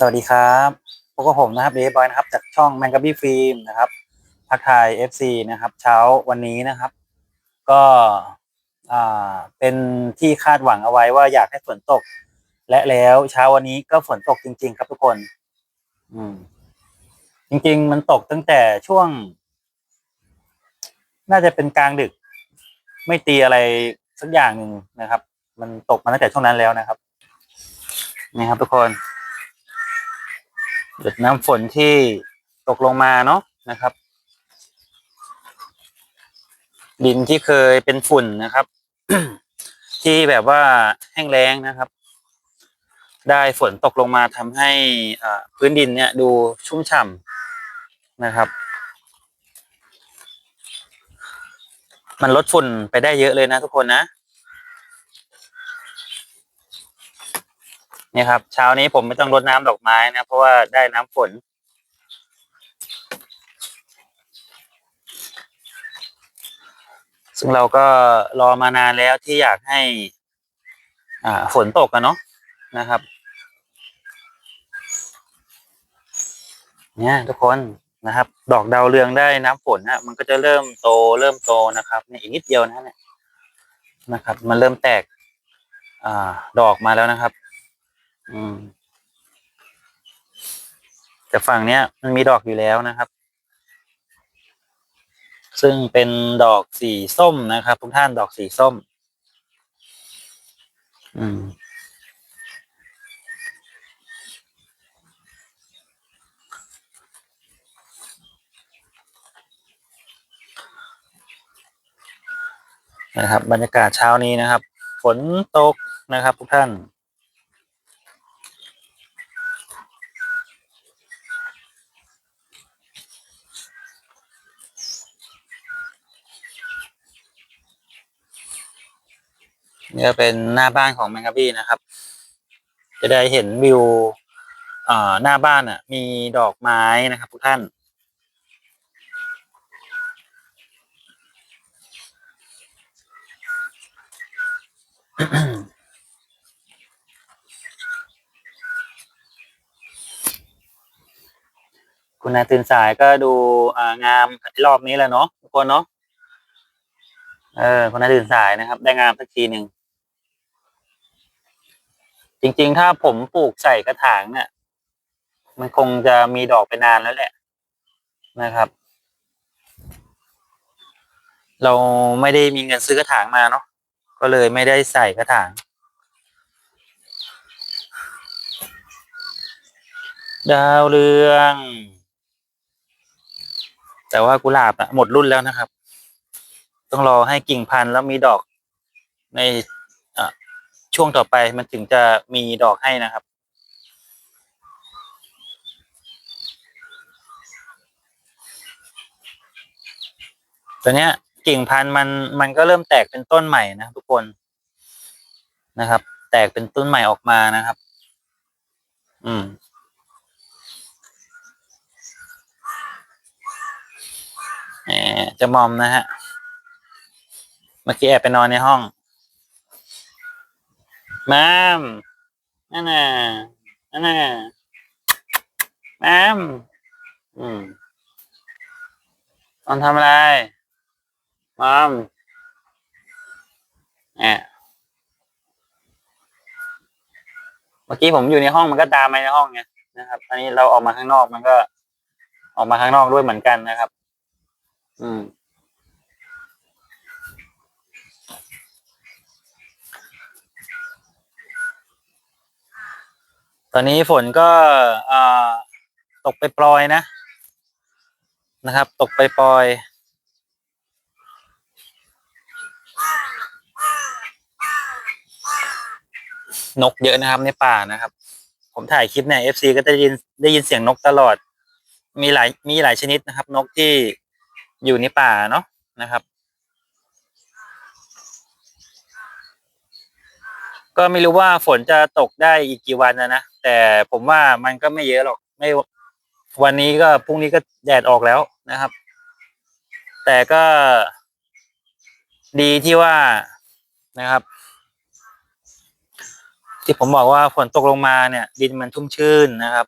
สวัสดีครับพบกับผมนะครับเดฟบอยนะครับ จากช่องแมงกะบี้ฟิล์มนะครับทักไทาย FC นะครับ เช้าวันนี้นะครับ ก็เป็นที่คาดหวังเอาไว้ว่าอยากให้ฝนตก และแล้วเช้าวันนี้ก็ฝนตกจริง ๆ ครับทุกคน อืม จริง ๆ มันตกตั้งแต่ช่วง น่าจะเป็นกลางดึก ไม่ตีอะไรสักอย่างหนึ่งนะครับ มันตกมาตั้งแต่ช่วงนั้นแล้วนะครับนี่ครับทุกคน หยดน้ำฝนที่ตกลงมาเนาะนะครับ ดินที่เคยเป็นฝุ่นนะครับ ที่แบบว่าแห้งแล้งนะครับ ได้ฝนตกลงมาทำให้พื้นดินเนี่ยดูชุ่มฉ่ำนะครับ มันลดฝุ่นไปได้เยอะเลยนะทุกคนนะ นี่ครับ เช้านี้ผมไม่ต้องรดน้ำดอกไม้นะ เพราะว่าได้น้ำฝน ซึ่งเราก็รอมานานแล้วที่อยากให้ อ่า ฝนตกกันเนาะนะครับ เนี่ยทุกคนนะครับ ดอกดาวเรืองได้น้ำฝนนะมันก็จะเริ่มโตเริ่มโตนะครับเนี่ยอีกนิดเดียวนะเนี่ยนะครับ มันเริ่มแตก อ่า ดอกมาแล้วนะครับ อืมแต่ฝั่งเนี้ยมันมีดอกอยู่แล้วนะครับ ซึ่งเป็นดอกสีส้มนะครับ ทุกท่านดอกสีส้ม อืมนะครับ บรรยากาศเช้านี้นะครับ ฝนตกนะครับ ทุกท่าน นี่ก็เป็นหน้าบ้านของแมงกะบี้นะครับ จะได้เห็นวิวอ่าหน้าบ้านอะ มีดอกไม้นะครับทุกท่านคุณนาตื่นสายก็ดูงามรอบนี้แหละเนาะทุกคนเนาะเออคุณนาตื่นสายนะครับ ได้งามสักทีหนึ่ง จริง ๆ ถ้าผมปลูกใส่กระถางเนี่ย มันคงจะมีดอกไปนานแล้วแหละนะครับ เราไม่ได้มีเงินซื้อกระถางมาเนาะก็เลยไม่ได้ใส่กระถาง ดาวเรือง แต่ว่ากุหลาบอะหมดรุ่นแล้วนะครับ ต้องรอให้กิ่งพันธุ์แล้วมีดอกใน ช่วงต่อไปมันถึงจะมีดอกให้นะครับตอนเนี้ยกิ่งพันธุ์มันมันก็เริ่มแตกเป็นต้นใหม่นะทุกคนนะครับ แตกเป็นต้นใหม่ออกมานะครับ อืมแหมจะมอมนะฮะ เมื่อกี้แอบไปนอนในห้อง มามนั่นน่ะนั่นน่ะมามอืมตอนทำอะไรมามแอบเมื่อกี้ผมอยู่ในห้องมันก็ตามมาในห้องไงนะครับ อันนี้เราออกมาข้างนอกมันก็ ออกมาข้างนอกด้วยเหมือนกันนะครับ อืม อนนี้ฝนก็ตกไปปลอยนะนะครับ ตกไปปลอย นกเยอะนะครับในป่านะครับ ผมถ่ายคลิปเนี่ย FC ก็จะได้ยินได้ยินเสียงนกตลอด มีหลายมีหลายชนิดนะครับ นกที่อยู่ในป่าเนาะนะครับ ก็ไม่รู้ว่าฝนจะตกได้อีกกี่วันนะนะ แต่ผมว่ามันก็ไม่เยอะหรอกไม่วันนี้ก็พรุ่งนี้ก็แดดออกแล้วนะครับ แต่ก็ดีที่ว่านะครับ ที่ผมบอกว่าฝนตกลงมาเนี่ย ดินมันชุ่มชื้นนะครับ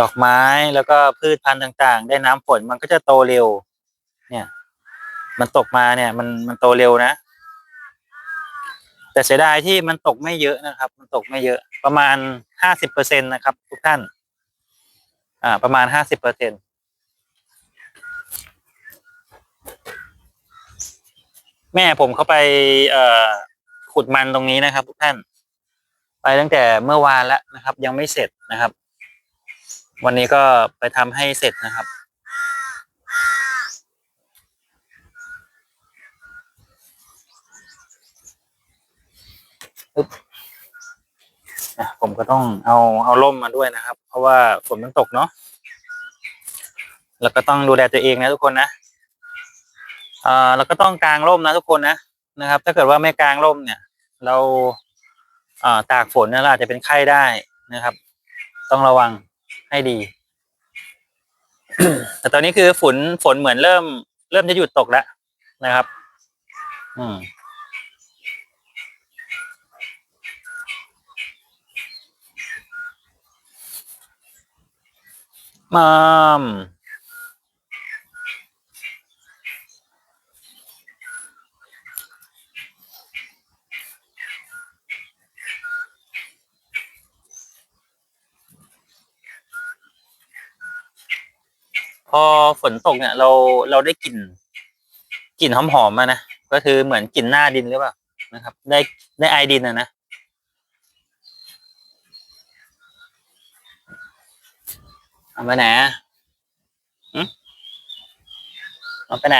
ดอกไม้แล้วก็พืชพันธุ์ต่าง ๆ ได้น้ำฝนมันก็จะโตเร็ว เนี่ย มันตกมาเนี่ย มันมันโตเร็วนะ แต่เสียดายที่มันตกไม่เยอะนะครับ มันตกไม่เยอะ ประมาณห้าสิบเปอร์เซ็นตนะครับ ทุกท่าน อ่า ประมาณห้าสิบเปอร์เซ็นแม่ผมเข้าไป เอ่อ ขุดมันตรงนี้นะครับ ทุกท่าน ไปตั้งแต่เมื่อวานแล้วนะครับ ยังไม่เสร็จนะครับ วันนี้ก็ไปทำให้เสร็จนะครับ ปึ๊บผมก็ต้องเอาเอาร่มมาด้วยนะครับ เพราะว่าฝนมันตกเนาะแล้วก็ต้องดูแลตัวเองนะทุกคนนะอ่าแล้วก็ต้องกางร่มนะทุกคนนะนะครับ ถ้าเกิดว่าไม่กางร่มเนี่ย เราอ่าตากฝนเนี่ยเราอาจจะเป็นไข้ได้นะครับ ต้องระวังให้ดี แต่ตอนนี้คือฝนฝนเหมือนเริ่ม เริ่มจะหยุดตกแล้วนะครับ อืม มามพอฝนตกเนี่ย เราเราได้กลิ่นกลิ่นหอมๆมานะก็คือเหมือนกลิ่นหน้าดินหรือเปล่านะครับ ได้ได้ไอดินอะนะ เอาไปไหนอะเอาไปไหน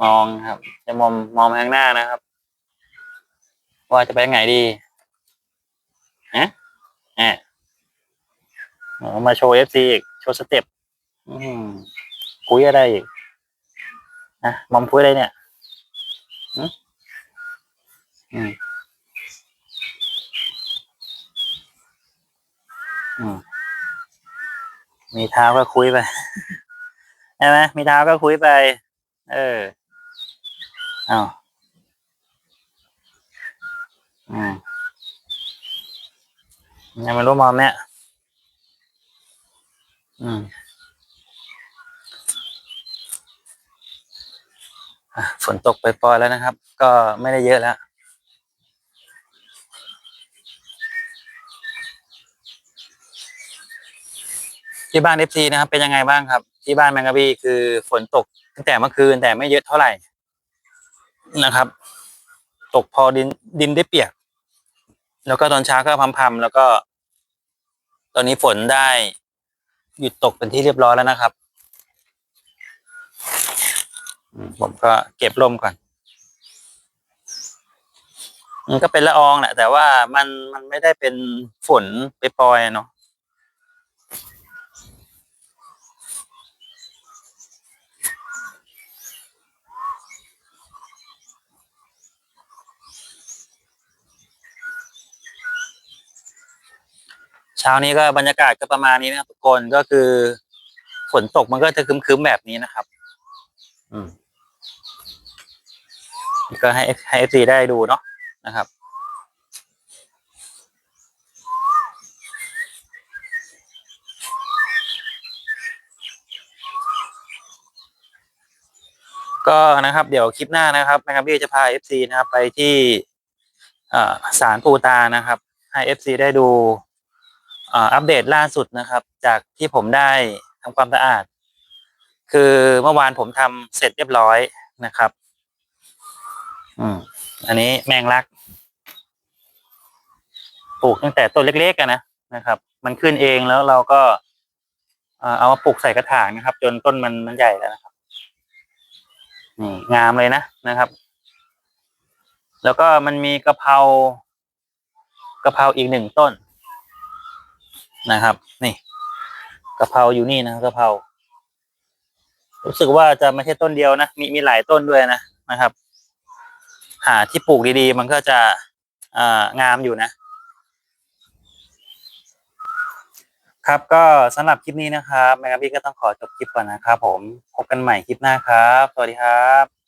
มองครับ จะมองมองไปข้างหน้านะครับ ว่าจะไปยังไงดีฮะแอะมาโชว์เอฟซีอีก โชว์สเต็ปคุยอะไรอีกนะมอมคุยอะไรเนี่ยอืม มอืมมีเท้าก็คุยไปใช่ไหมมีเท้าก็คุยไป เอออ้าวอืมยังไม่รู้มอมเนี่ย อืมอะฝนตกไปปล่อยๆแล้วนะครับ ก็ไม่ได้เยอะแล้ว ที่บ้านเอฟซีนะครับ เป็นยังไงบ้างครับ ที่บ้านแมงกะบี้คือฝนตกตั้งแต่เมื่อคืนแต่ไม่เยอะเท่าไหร่นะครับ ตกพอดินดินได้เปียก แล้วก็ตอนเช้าก็พำๆแล้วก็ ตอนนี้ฝนได้หยุดตกเป็นที่เรียบร้อยแล้วนะครับ ผมก็เก็บลมก่อน มันก็เป็นละอองแหละแต่ว่ามันมันไม่ได้เป็นฝนไปปลอยเนาะ เช้านี้ก็บรรยากาศก็ประมาณนี้นะครับทุกคนก็คือฝนตกมันก็จะครึ้มๆแบบนี้นะครับ อืม ก็ให้ให้เอฟซีได้ดูเนาะนะครับก็นะครับ เดี๋ยวคลิปหน้านะครับแมงกะบี้จะพาเอฟซีนะครับ ไปที่อ่าศาลปูตานะครับ ให้เอฟซีได้ดู อ่าอัปเดตล่าสุดนะครับ จากที่ผมได้ทำความสะอาด คือเมื่อวานผมทำเสร็จเรียบร้อยนะครับ อืมอันนี้แมงลักปลูกตั้งแต่ต้นเล็กๆกันนะนะครับ มันขึ้นเองแล้วเราก็เออเอามาปลูกใส่กระถางนะครับ จนต้นมันมันใหญ่แล้วนะครับนี่งามเลยนะนะครับ แล้วก็มันมีกะเพรากะเพราอีกหนึ่งต้น นะครับ นี่กะเพราอยู่นี่นะกะเพรารู้สึกว่าจะไม่ใช่ต้นเดียวนะมีมีหลายต้นด้วยนะนะครับ หาที่ปลูกดีๆ มันก็จะอ่างามอยู่นะ ครับก็สำหรับคลิปนี้นะครับแมกกาบี้ก็ต้องขอจบคลิปก่อนนะครับ ผมพบกันใหม่คลิปหน้าครับ สวัสดีครับ